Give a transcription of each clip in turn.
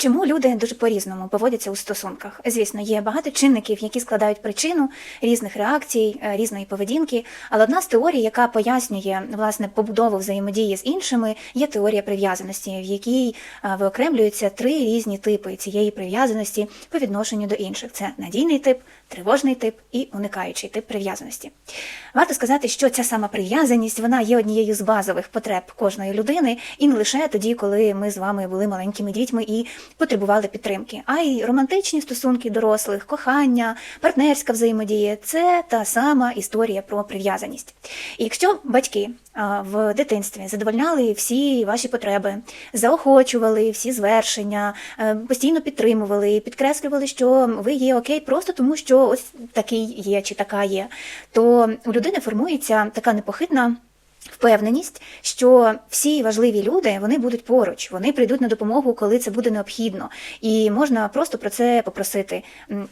Чому люди дуже по-різному поводяться у стосунках? Звісно, є багато чинників, які складають причину різних реакцій, е, різної поведінки. Але одна з теорій, яка пояснює власне побудову взаємодії з іншими, є теорія прив'язаності, в якій е, виокремлюються три різні типи цієї прив'язаності по відношенню до інших: це надійний тип, тривожний тип і уникаючий тип прив'язаності. Варто сказати, що ця сама прив'язаність вона є однією з базових потреб кожної людини, і не лише тоді, коли ми з вами були маленькими дітьми і потребували підтримки, а й романтичні стосунки дорослих, кохання, партнерська взаємодія це та сама історія про прив'язаність. І якщо батьки в дитинстві задовольняли всі ваші потреби, заохочували всі звершення, е, постійно підтримували, підкреслювали, що ви є окей, просто тому що ось такий є чи така є, то у людини формується така непохитна. Впевненість, що всі важливі люди вони будуть поруч, вони прийдуть на допомогу, коли це буде необхідно, і можна просто про це попросити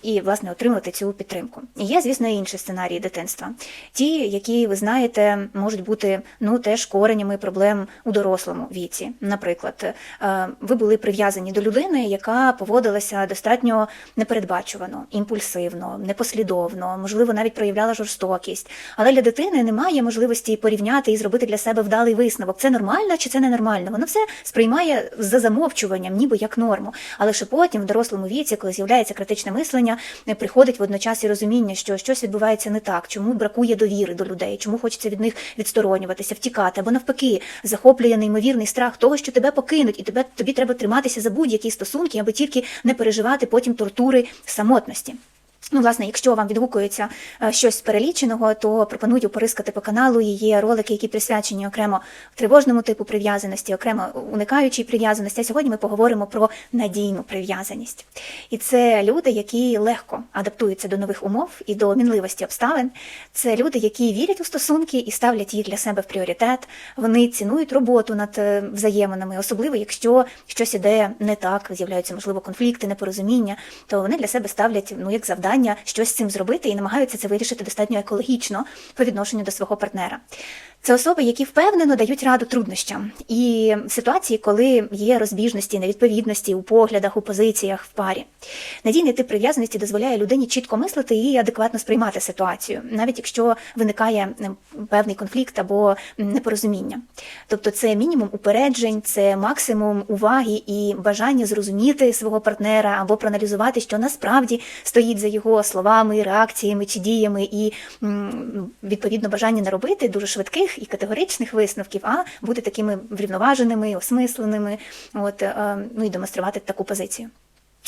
і власне отримати цю підтримку. І є, звісно, інші сценарії дитинства. Ті, які ви знаєте, можуть бути ну теж коренями проблем у дорослому віці. Наприклад, е, ви були прив'язані до людини, яка поводилася достатньо непередбачувано, імпульсивно, непослідовно, можливо, навіть проявляла жорстокість. Але для дитини немає можливості порівняти зробити для себе вдалий висновок. Це нормально чи це ненормально? Воно все сприймає за замовчуванням, ніби як норму. Але ще потім, в дорослому віці, коли з'являється критичне мислення, е, приходить водночас і розуміння, що щось відбувається не так, чому бракує довіри до людей, чому хочеться від них відсторонюватися, втікати, або навпаки, захоплює неймовірний страх того, що тебе покинуть, і тебе тобі треба триматися за будь-які стосунки, аби тільки не переживати потім тортури самотності. Ну, власне, якщо вам відгукується е, щось переліченого, то пропоную порискати по каналу. І Є ролики, які присвячені окремо тривожному типу прив'язаності, окремо уникаючій прив'язаності. А сьогодні ми поговоримо про надійну прив'язаність. І це люди, які легко адаптуються до нових умов і до мінливості обставин. Це люди, які вірять у стосунки і ставлять їх для себе в пріоритет. Вони цінують роботу над е, взаєминами, особливо якщо щось іде не так, з'являються можливо конфлікти, непорозуміння, то вони для себе ставлять ну як завдання щось з цим зробити і намагаються це вирішити достатньо екологічно по відношенню до свого партнера. Це особи, які впевнено дають раду труднощам і ситуації, коли є розбіжності, невідповідності у поглядах, у позиціях в парі. Надійний тип прив'язаності дозволяє людині чітко мислити і адекватно сприймати ситуацію, навіть якщо виникає певний конфлікт або непорозуміння. Тобто, це мінімум упереджень, це максимум уваги і бажання зрозуміти свого партнера або проаналізувати, що насправді стоїть за його словами, реакціями чи діями, і відповідно бажання не робити дуже швидких і категоричних висновків, а бути такими врівноваженими, осмисленими, от е, ну і демонструвати таку позицію.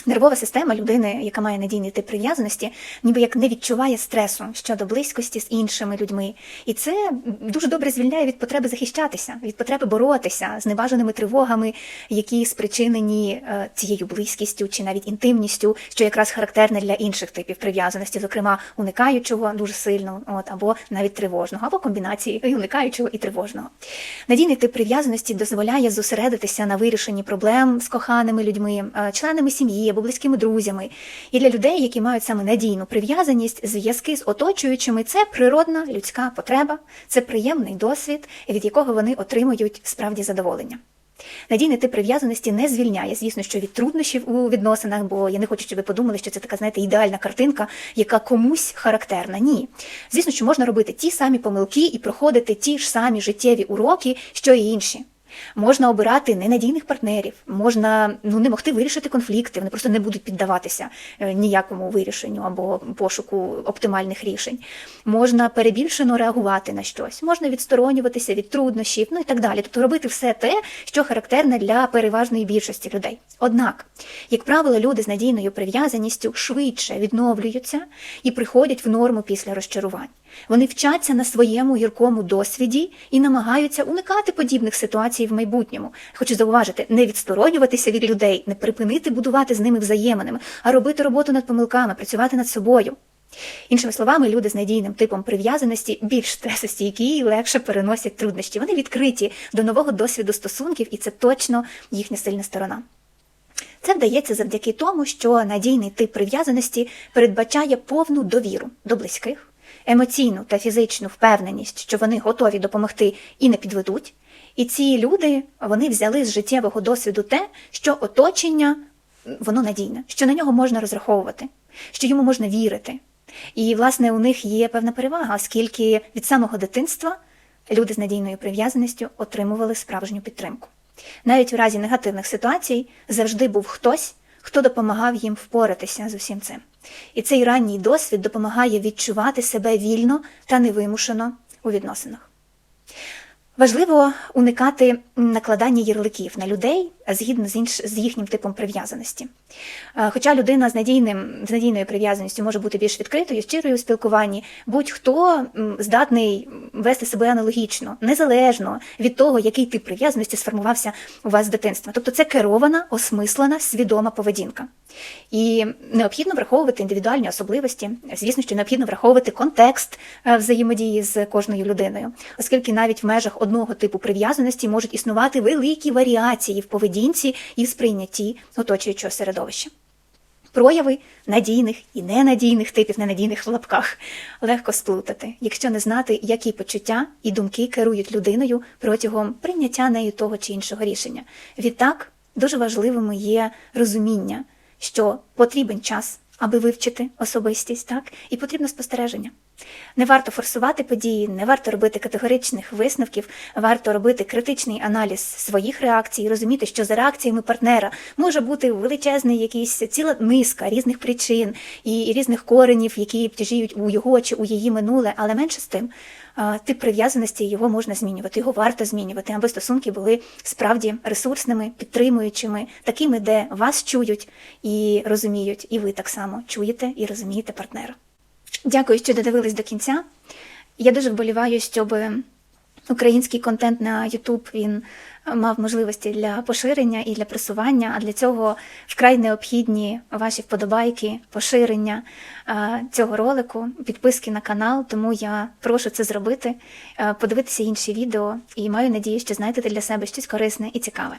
Нервова система людини, яка має надійний тип прив'язаності, ніби як не відчуває стресу щодо близькості з іншими людьми, і це дуже добре звільняє від потреби захищатися, від потреби боротися з небажаними тривогами, які спричинені е, цією близькістю чи навіть інтимністю, що якраз характерне для інших типів прив'язаності, зокрема уникаючого дуже сильно, от або навіть тривожного, або комбінації і уникаючого і тривожного. Надійний тип прив'язаності дозволяє зосередитися на вирішенні проблем з коханими людьми, е, членами сім'ї або близькими друзями. І для людей, які мають саме надійну прив'язаність, зв'язки з оточуючими, це природна людська потреба, це приємний досвід, від якого вони отримують справді задоволення. Надійний тип прив'язаності не звільняє, звісно, що від труднощів у відносинах, бо я не хочу, щоб ви подумали, що це така, знаєте, ідеальна картинка, яка комусь характерна. Ні. Звісно, що можна робити ті самі помилки і проходити ті ж самі життєві уроки, що і інші. Можна обирати ненадійних партнерів, можна ну не могти вирішити конфлікти, вони просто не будуть піддаватися е, ніякому вирішенню або пошуку оптимальних рішень. Можна перебільшено реагувати на щось, можна відсторонюватися від труднощів, ну і так далі. Тобто робити все те, що характерне для переважної більшості людей. Однак, як правило, люди з надійною прив'язаністю швидше відновлюються і приходять в норму після розчарувань. Вони вчаться на своєму гіркому досвіді і намагаються уникати подібних ситуацій в майбутньому. Хочу зауважити, не відсторонюватися від людей, не припинити будувати з ними взаєминами, а робити роботу над помилками, працювати над собою. Іншими словами, люди з надійним типом прив'язаності більш стресостійкі і легше переносять труднощі. Вони відкриті до нового досвіду стосунків, і це точно їхня сильна сторона. Це вдається завдяки тому, що надійний тип прив'язаності передбачає повну довіру до близьких, емоційну та фізичну впевненість, що вони готові допомогти і не підведуть. І ці люди вони взяли з життєвого досвіду те, що оточення воно надійне, що на нього можна розраховувати, що йому можна вірити. І, власне, у них є певна перевага, оскільки від самого дитинства люди з надійною прив'язаністю отримували справжню підтримку. Навіть у разі негативних ситуацій завжди був хтось, хто допомагав їм впоратися з усім цим. І цей ранній досвід допомагає відчувати себе вільно та невимушено у відносинах. Важливо уникати накладання ярликів на людей згідно з, інш... з їхнім типом прив'язаності. Е, Хоча людина з, надійним, з надійною прив'язаністю може бути більш відкритою, щирою у спілкуванні, будь-хто здатний вести себе аналогічно, незалежно від того, який тип прив'язаності сформувався у вас з дитинства. Тобто це керована, осмислена, свідома поведінка. І необхідно враховувати індивідуальні особливості. Звісно, що необхідно враховувати контекст е, взаємодії з кожною людиною, оскільки навіть в межах одного типу прив'язаності можуть існувати великі варіації в поведінці і в сприйнятті оточуючого середовища. Прояви надійних і ненадійних типів ненадійних в лапках легко сплутати, якщо не знати, які почуття і думки керують людиною протягом прийняття нею того чи іншого рішення. Відтак дуже важливим є розуміння, що потрібен час, аби вивчити особистість, так і потрібно спостереження. Не варто форсувати події, не варто робити категоричних висновків, варто робити критичний аналіз своїх реакцій, розуміти, що за реакціями партнера може бути величезний якийсь ціла низка різних причин і різних коренів, які тяжіють у його чи у її минуле, але менше з тим. Тип прив'язаності його можна змінювати, його варто змінювати, аби стосунки були справді ресурсними, підтримуючими, такими, де вас чують і розуміють, і ви так само чуєте і розумієте партнера. Дякую, що додивились до кінця. Я дуже вболіваю, щоб український контент на YouTube він мав можливості для поширення і для просування. А для цього вкрай необхідні ваші вподобайки, поширення е, цього ролику, підписки на канал. Тому я прошу це зробити, е, подивитися інші відео і маю надію, що знайдете для себе щось корисне і цікаве.